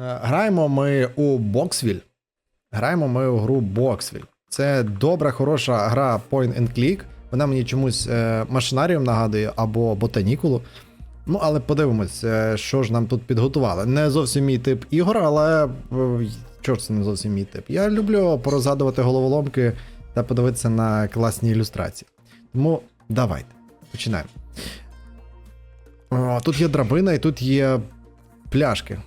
Е, Граємо ми у Боксвіль. Граємо ми у гру Боксвіль. Це добра, хороша гра Point and Click. Вона мені чомусь е, машинаріум нагадує або ботанікулу. Ну, але подивимось, е, що ж нам тут підготували. Не зовсім мій тип ігор, але ж це не зовсім мій тип. Я люблю порозгадувати головоломки та подивитися на класні ілюстрації. Тому давайте, починаємо. Тут є драбина і тут є пляшки.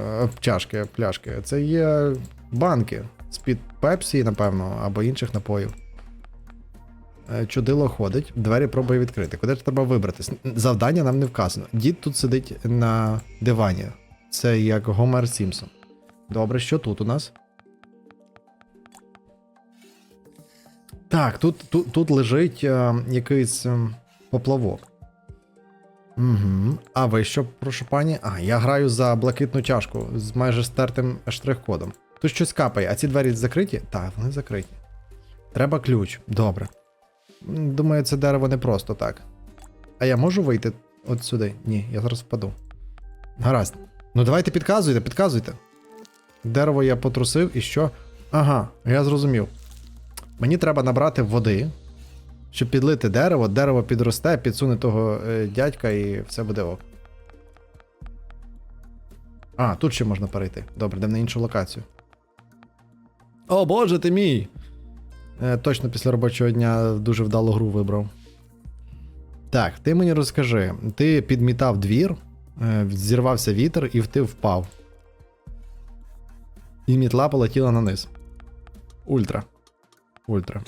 Е, Чашки, пляшки. Це є банки з-під пепсі, напевно, або інших напоїв. Е, Чудило ходить, двері пробує відкрити. Куди ж треба вибратись? Завдання нам не вказано. Дід тут сидить на дивані. Це як Гомер Сімпсон. Добре, що тут у нас? Так, тут, тут, тут лежить е, якийсь е, поплавок. Угу. А ви що, прошу пані? А, я граю за блакитну чашку з майже стертим штрих-кодом. Тут щось капає, а ці двері закриті? Так, вони закриті. Треба ключ. Добре. Думаю, це дерево не просто так. А я можу вийти от сюди? Ні, я зараз впаду. Гаразд. Ну давайте підказуйте, підказуйте. Дерево я потрусив і що? Ага, я зрозумів. Мені треба набрати води, щоб підлити дерево, дерево підросте, підсуне того е, дядька і все буде ок. А, тут ще можна перейти. Добре, йдемо на іншу локацію. О, боже ти мій! Е, точно після робочого дня дуже вдалу гру вибрав. Так, ти мені розкажи, ти підмітав двір, е, зірвався вітер і ти впав. І мітла полетіла на низ. Ультра. Ультра.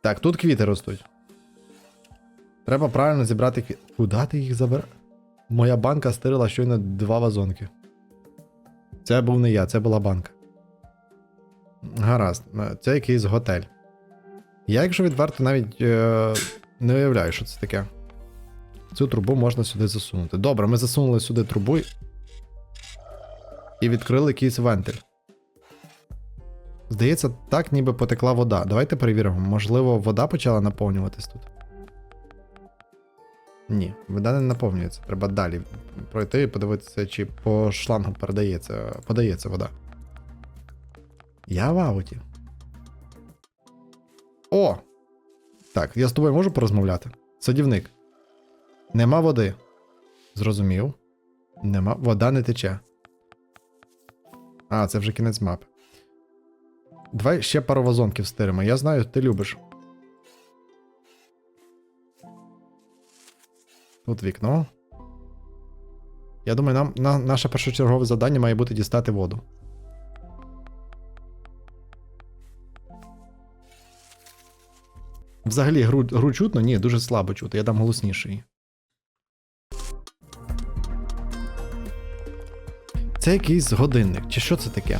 Так, тут квіти ростуть. Треба правильно зібрати квіти. Куди ти їх забер? Моя банка стирила щойно два вазонки. Це був не я, це була банка. Гаразд, це якийсь готель. Я, якщо відверто, навіть е, не уявляю, що це таке. Цю трубу можна сюди засунути. Добре, ми засунули сюди трубу і відкрили якийсь вентиль. Здається, так ніби потекла вода. Давайте перевіримо. Можливо, вода почала наповнюватись тут. Ні, вода не наповнюється. Треба далі пройти і подивитися, чи по шлангу передається, подається вода. Я в ауті. О! Так, я з тобою можу порозмовляти? Садівник. Нема води. Зрозумів. Нема. Вода не тече. А, це вже кінець мапи. Давай ще пару вазонків стиримо. Я знаю, ти любиш. Тут вікно. Я думаю, нам на, наше першочергове завдання має бути дістати воду. Взагалі, гру, гру чутно? Ні, дуже слабо чути. Я дам голосніший. Це якийсь годинник. Чи що це таке?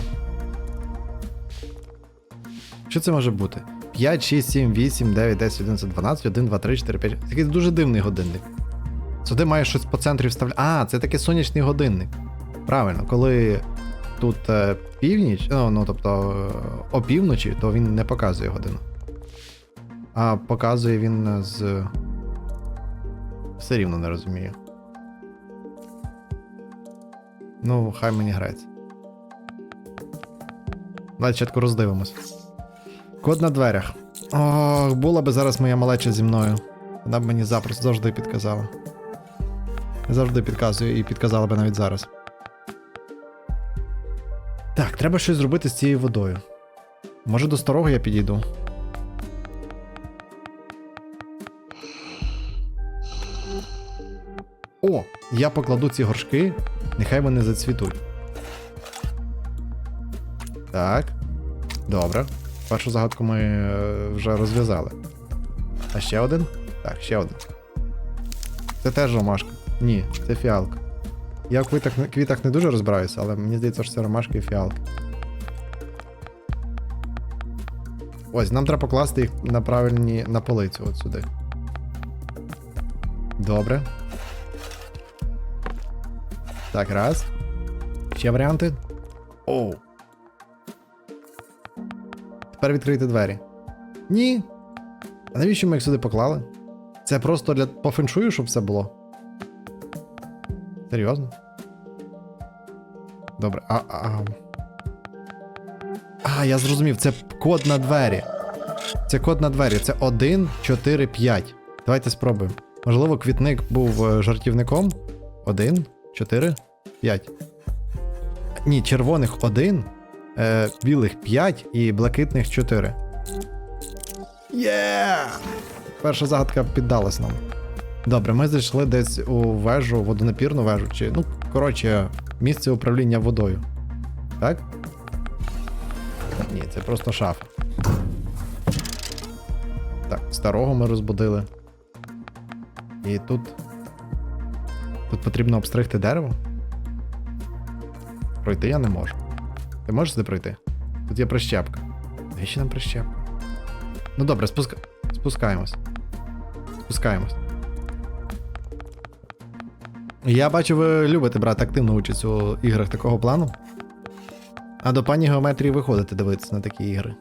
Що це може бути? 5, 6, 7, 8, 9, 10, 11, 12, 1, 2, 3, 4, 5. Такий дуже дивний годинник. Сюди має щось по центрі вставляти. А, це такий сонячний годинник. Правильно, коли тут е, північ, ну, ну тобто е, опівночі, то він не показує годину. А показує він з. Все рівно не розумію. Ну, хай мені грається. Давайте спочатку роздивимось. Код на дверях. Ох, була би зараз моя малеча зі мною. Вона б мені запросто завжди підказала. Завжди підказує і підказала би навіть зараз. Так, треба щось зробити з цією водою. Може до старого я підійду. О, я покладу ці горшки, нехай вони зацвітуть. Так. Добре. Першу загадку ми е, вже розв'язали. А ще один? Так, ще один. Це теж ромашка. Ні, це фіалка. Я в квітах, квітах не дуже розбираюся, але мені здається, що це ромашки і фіалки. Ось, нам треба покласти їх на правильні на полицю от сюди. Добре. Так, раз. Ще варіанти. Оу. Тепер відкрити двері. Ні. А навіщо ми їх сюди поклали? Це просто для по феншую, щоб все було. Серйозно? Добре, а. А, а я зрозумів, це код на двері. Це код на двері. Це 1, 4, 5. Давайте спробуємо. Можливо, квітник був е, жартівником. 1, 4, 5. Ні, червоних 1, е, білих 5 і блакитних 4. Є! Перша загадка піддалась нам. Добре, ми зайшли десь у вежу, водонапірну вежу, чи, ну, коротше, місце управління водою. Так? Ні, це просто шафа. Так, старого ми розбудили. І тут. Тут потрібно обстригти дерево. Пройти я не можу. Ти можеш сюди пройти? Тут є прищепка. Навіщо нам прищепка? Ну добре, спуска... спускаємось. Спускаємось. Я бачу, ви любите брати активну участь у іграх такого плану. А до пані геометрії виходите дивитися на такі ігри.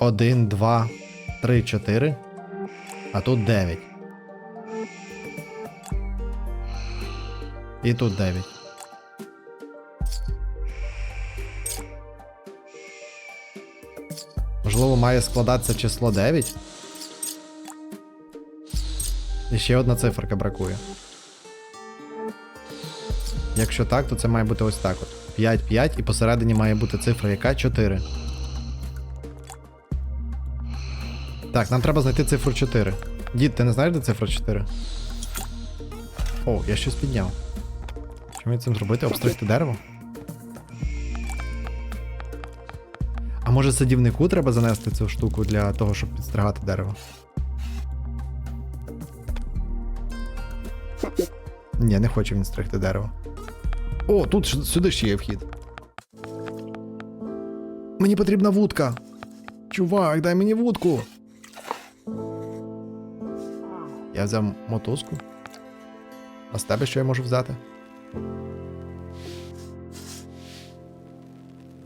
Один, два, три, чотири. А тут дев'ять. І тут дев'ять. Можливо, має складатися число 9. І ще одна циферка бракує. Якщо так, то це має бути ось так от. 5, 5 і посередині має бути цифра яка 4. Так, нам треба знайти цифру 4. Дід, ти не знаєш, де цифра 4? О, я щось підняв. Що цим зробити? Обстригти дерево? А може садівнику треба занести цю штуку для того, щоб підстригати дерево? Ні, не хоче він стригти дерево. О, тут сюди ще є вхід. Мені потрібна вудка. Чувак, дай мені вудку. Я взяв мотузку. А з тебе що я можу взяти?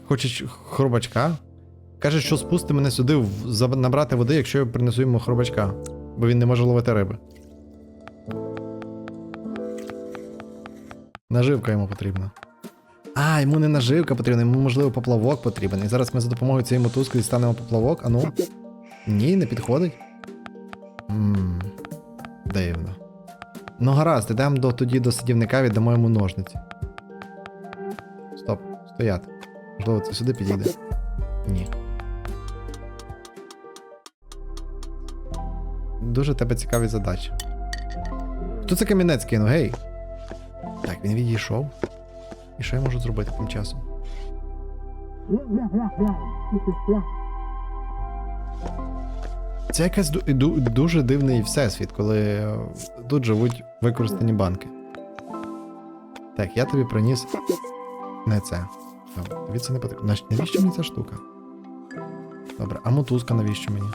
Хочеш хробачка? Каже, що спусти мене сюди в- набрати води, якщо я принесу йому хробачка, бо він не може ловити риби. Наживка йому потрібна. А, йому не наживка потрібна, йому, можливо, поплавок потрібен. І зараз ми за допомогою цієї мотузки дістанемо поплавок. А ну. Ні, не підходить. Ммм. Дивно. Ну гаразд, ідемо до, тоді до садівника, віддамо йому ножниці. Стоп, стояти. Можливо, це сюди підійде. Ні. Дуже тебе цікаві задачі. Хто це камінець кинув, гей? Так, він відійшов. І що я можу зробити тим часом? Це якась ду- ду- дуже дивний всесвіт, коли е, тут живуть використані банки. Так, я тобі приніс не це. Добре, тобі це не потрібно. Навіщо мені ця штука? Добре, а мотузка навіщо мені?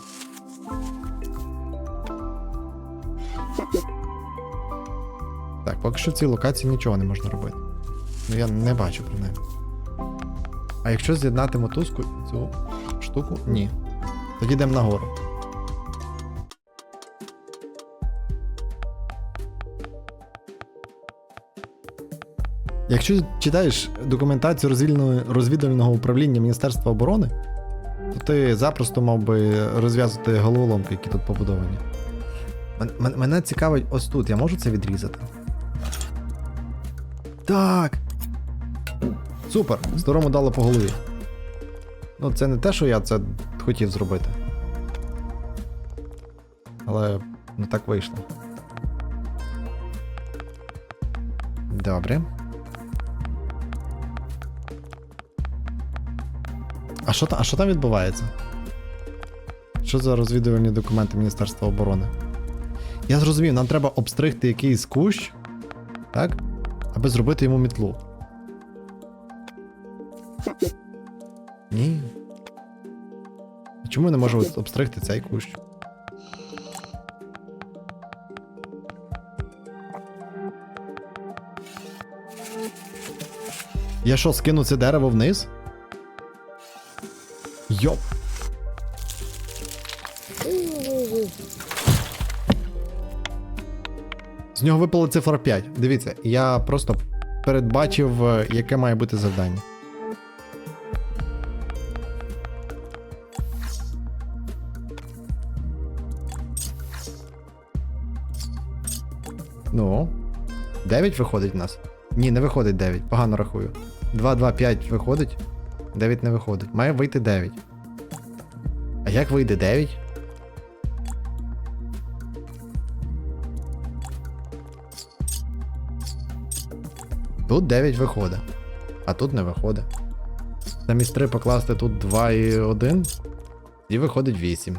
Так, поки що в цій локації нічого не можна робити. Ну я не бачу принаймні. А якщо з'єднати мотузку цю штуку? Ні. Тоді йдемо нагору. Якщо читаєш документацію розвідувального, управління Міністерства оборони, то ти запросто мав би розв'язати головоломки, які тут побудовані. Мен- Мене цікавить ось тут, я можу це відрізати? Так. Супер, старому дало по голові. Ну, це не те, що я це хотів зробити. Але не так вийшло. Добре. А що, а що там відбувається? Що за розвідувальні документи Міністерства оборони? Я зрозумів, нам треба обстригти якийсь кущ, так? Аби зробити йому мітлу. Ні. Чому я не можу обстригти цей кущ? Я що, скину це дерево вниз? Йоп. З нього випала цифра 5. Дивіться, я просто передбачив, е, яке має бути завдання. Ну. 9 виходить в нас. Ні, не виходить 9. Погано рахую. 2, 2, 5 виходить. 9 не виходить. Має вийти 9. А як вийде 9? Тут 9 виходить. А тут не виходить. Замість 3 покласти тут 2 і 1. І виходить 8.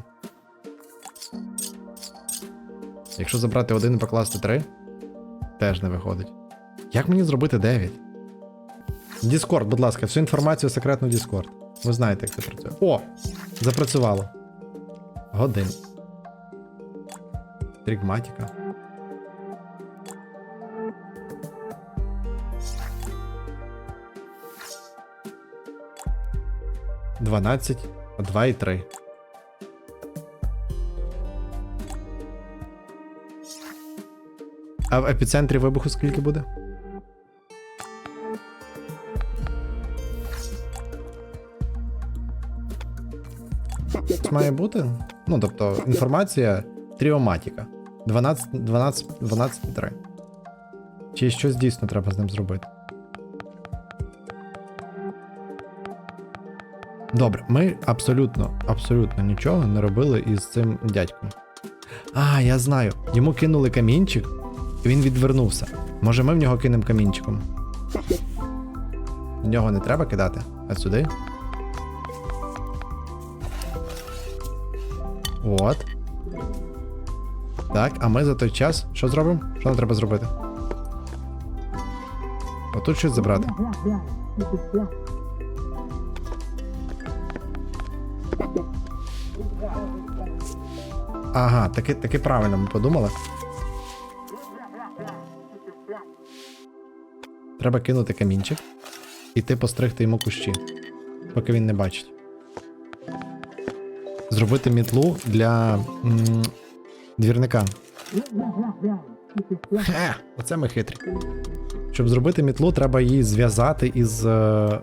Якщо забрати 1 і покласти 3, теж не виходить. Як мені зробити 9? Discord, будь ласка, всю інформацію секретно в Discord. Ви знаєте, як це працює. О! Запрацювало. Годин. Тригматика. Дванадцять, два і три. А в епіцентрі вибуху скільки буде? Це має бути. Ну, тобто, інформація тріоматіка. 12, 12, 12, 3. Чи щось дійсно треба з ним зробити? Добре, ми абсолютно, абсолютно нічого не робили із цим дядьком. А, я знаю. Йому кинули камінчик, і він відвернувся. Може, ми в нього кинемо камінчиком? В нього не треба кидати, а сюди. От. Так, а ми за той час що зробимо? Що нам треба зробити? Отут щось забрати. Ага, таки, таки правильно ми подумали. Треба кинути камінчик. Іти постригти йому кущі, поки він не бачить. Зробити мітлу для м, двірника. Хе, оце ми хитрі. Щоб зробити мітлу, треба її зв'язати із е,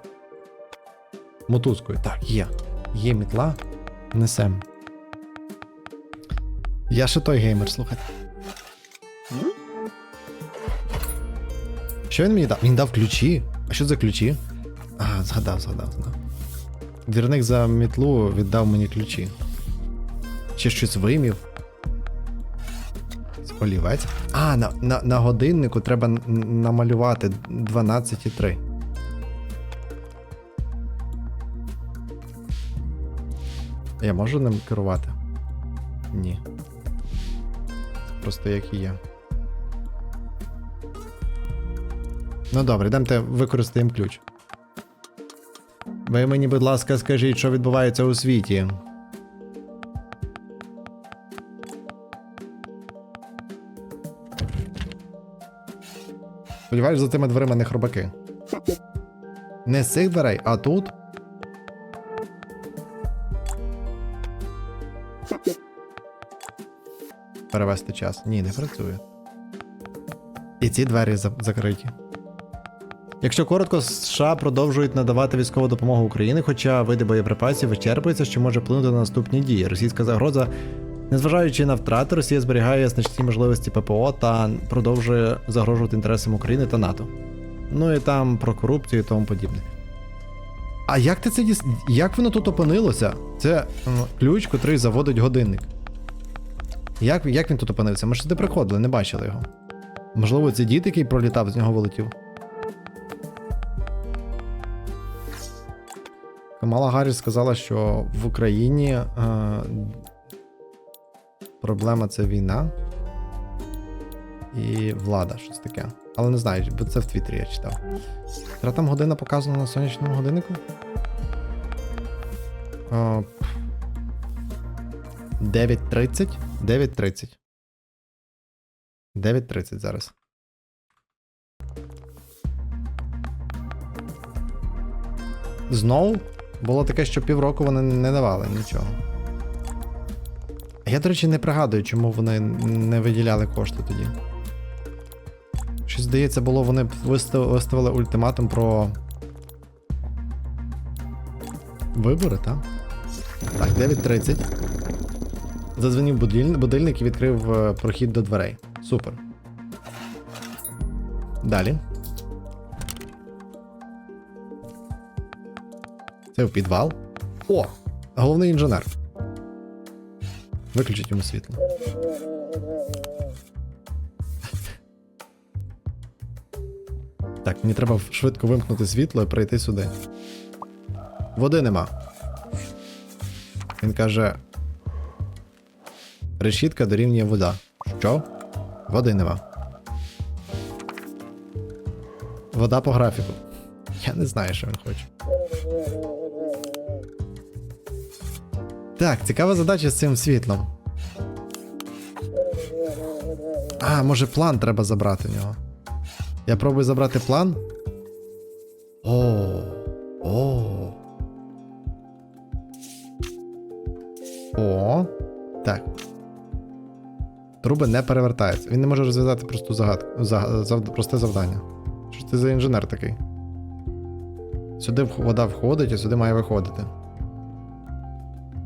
мотузкою. Так, є. Є мітла. Несем. Я ще той геймер, слухайте. Що він мені дав? Він дав ключі. А що за ключі? А, згадав, згадав, згадав. Двірник за мітлу віддав мені ключі. Ще щось вимів. Олівець. А, на, на, на годиннику треба намалювати 12,3. Я можу ним керувати? Ні. Просто як і є. Ну добре, йдемте використаємо ключ. Ви мені, будь ласка, скажіть, що відбувається у світі. Сподіваюсь, за тими дверима не хробаки. Не з цих дверей, а тут. Перевести час. Ні, не працює. І ці двері закриті. Якщо коротко, США продовжують надавати військову допомогу Україні, хоча види боєприпасів вичерпуються, що може вплинути на наступні дії. Російська загроза, незважаючи на втрати, Росія зберігає значні можливості ППО та продовжує загрожувати інтересам України та НАТО. Ну і там про корупцію і тому подібне. А як ти це діс... Як воно тут опинилося? Це ключ, котрий заводить годинник. Як, як він тут опинився? Ми ж сюди приходили, не бачили його. Можливо, це дід, який пролітав, з нього вилетів. Камала Гарріс сказала, що в Україні е, проблема це війна і влада, щось таке. Але не знаю, бо це в Твіттері я читав. Тра там година показана на сонячному годиннику? О, 9.30? 9.30. 9.30 зараз. Знову було таке, що півроку вони не давали нічого. Я, до речі, не пригадую, чому вони не виділяли кошти тоді. Щось здається, було, вони виставили ультиматум про. Вибори, так? Так, 9.30. Задзвонив будильник, будильник і відкрив е, прохід до дверей. Супер. Далі. Це в підвал. О! Головний інженер. Виключіть йому світло. Так, мені треба швидко вимкнути світло і прийти сюди. Води нема. Він каже. Решітка дорівнює вода. Що? Води нема. Вода по графіку. Я не знаю, що він хоче. Так, цікава задача з цим світлом. А, може план треба забрати в нього. Я пробую забрати план. О. О. О. Так. Труби не перевертаються. Він не може розв'язати просту загадку. За, зав, просте завдання. Що ж ти за інженер такий? Сюди вода входить, а сюди має виходити.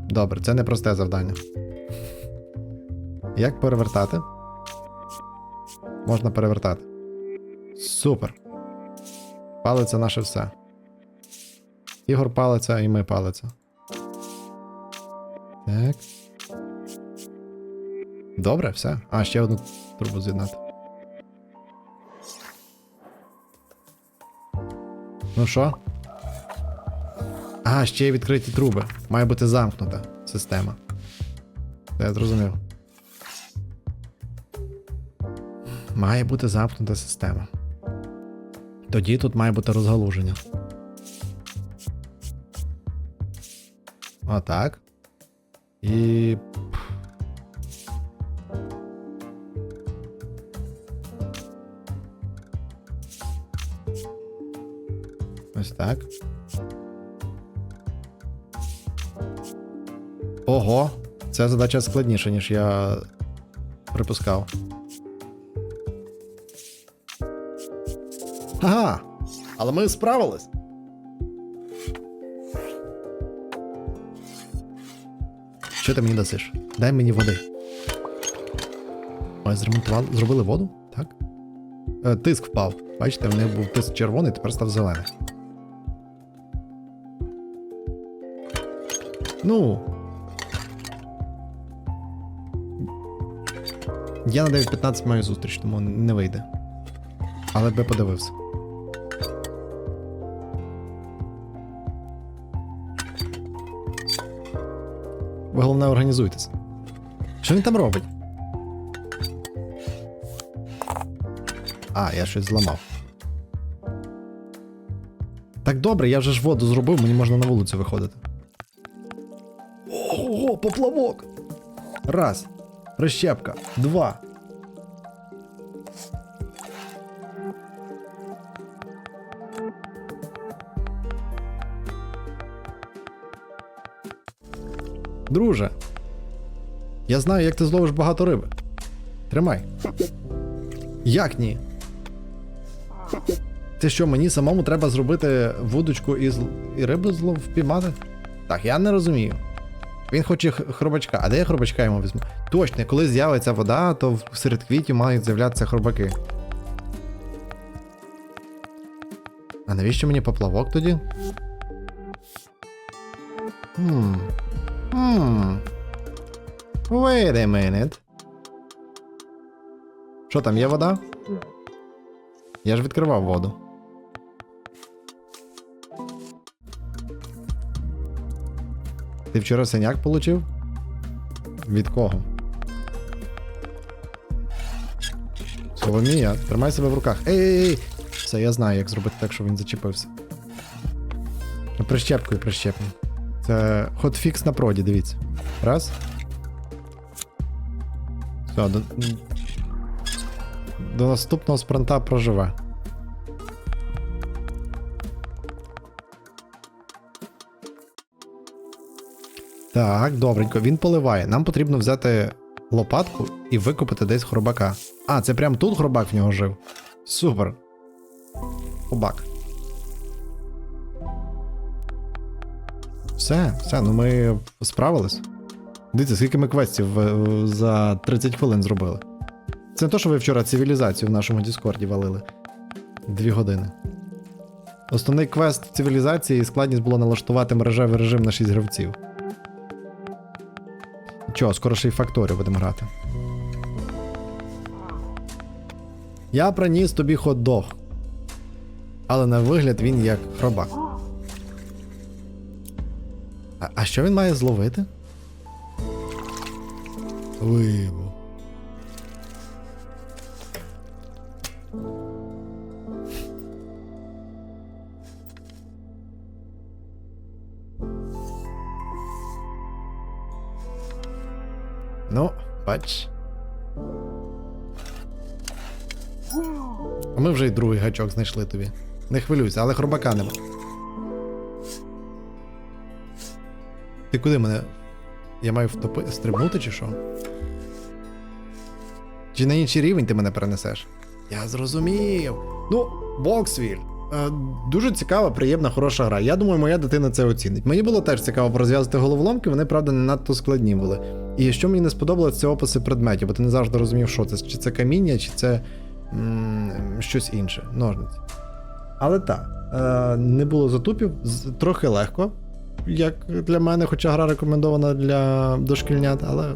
Добре, це не просте завдання. Як перевертати? Можна перевертати. Супер. Палиця наше все. Ігор палиця і ми палиця. Так. Добре, все. А, ще одну трубу з'єднати. Ну що? А, ще є відкриті труби. Має бути замкнута система. Це я зрозумів. Має бути замкнута система. Тоді тут має бути розгалуження. Отак. І. Ось так. Ого, ця задача складніша, ніж я припускав. Ага, але ми справились. Що ти мені дасиш? Дай мені води. Ой, зремонтували. Зробили воду? Так. Е, тиск впав. Бачите, в них був тиск червоний, тепер став зелений. Ну. Я на 9.15 маю зустріч, тому не вийде. Але би подивився. Ви головне організуйтесь. Що він там робить? А, я щось зламав. Так добре, я вже ж воду зробив, мені можна на вулицю виходити. Ого, поплавок! Раз. Прищепка. Два. Друже. Я знаю, як ти зловиш багато риби. Тримай. Як ні? Це що, мені самому треба зробити вудочку і, зл... і рибу злов впіймати? Так, я не розумію. Він хоче хробачка. А де я хробачка йому візьму? Точно, коли з'явиться вода, то серед квітів мають з'являтися хробаки. А навіщо мені поплавок тоді? Хм. Хм. Wait a minute. Що там, є вода? Я ж відкривав воду. Ти вчора синяк получив? Від кого? Соломія, тримай себе в руках. Ей, ей, ей! Все, я знаю, як зробити так, щоб він зачепився. Прищепкою прищепну. Це хотфікс на проді, дивіться. Раз. Все, до, до наступного спринта проживе. Так, добренько, він поливає. Нам потрібно взяти лопатку і викопати десь хробака. А, це прям тут хробак в нього жив. Супер. Побак. Все, все, ну ми справились. Дивіться, скільки ми квестів е, за 30 хвилин зробили. Це не то, що ви вчора цивілізацію в нашому Діскорді валили. Дві години. Основний квест цивілізації складність було налаштувати мережевий режим на 6 гравців. Чого, скоро ще й факторію будемо грати. Я приніс тобі хот-дог. Але на вигляд він як хробак. А, а що він має зловити? Рибу. Ну, бач. А ми вже й другий гачок знайшли тобі. Не хвилюйся, але хробака нема. Ти куди мене? Я маю втопи... стрибнути чи що? Чи на інший рівень ти мене перенесеш? Я зрозумів. Ну, Боксвіль. Е, дуже цікава, приємна, хороша гра. Я думаю, моя дитина це оцінить. Мені було теж цікаво розв'язати головоломки, вони, правда, не надто складні були. І що мені не сподобалось, це описи предметів, бо ти не завжди розумів, що це, чи це каміння, чи це щось інше, ножниці. Але так, е, не було затупів, трохи легко, як для мене, хоча гра рекомендована для дошкільнят, але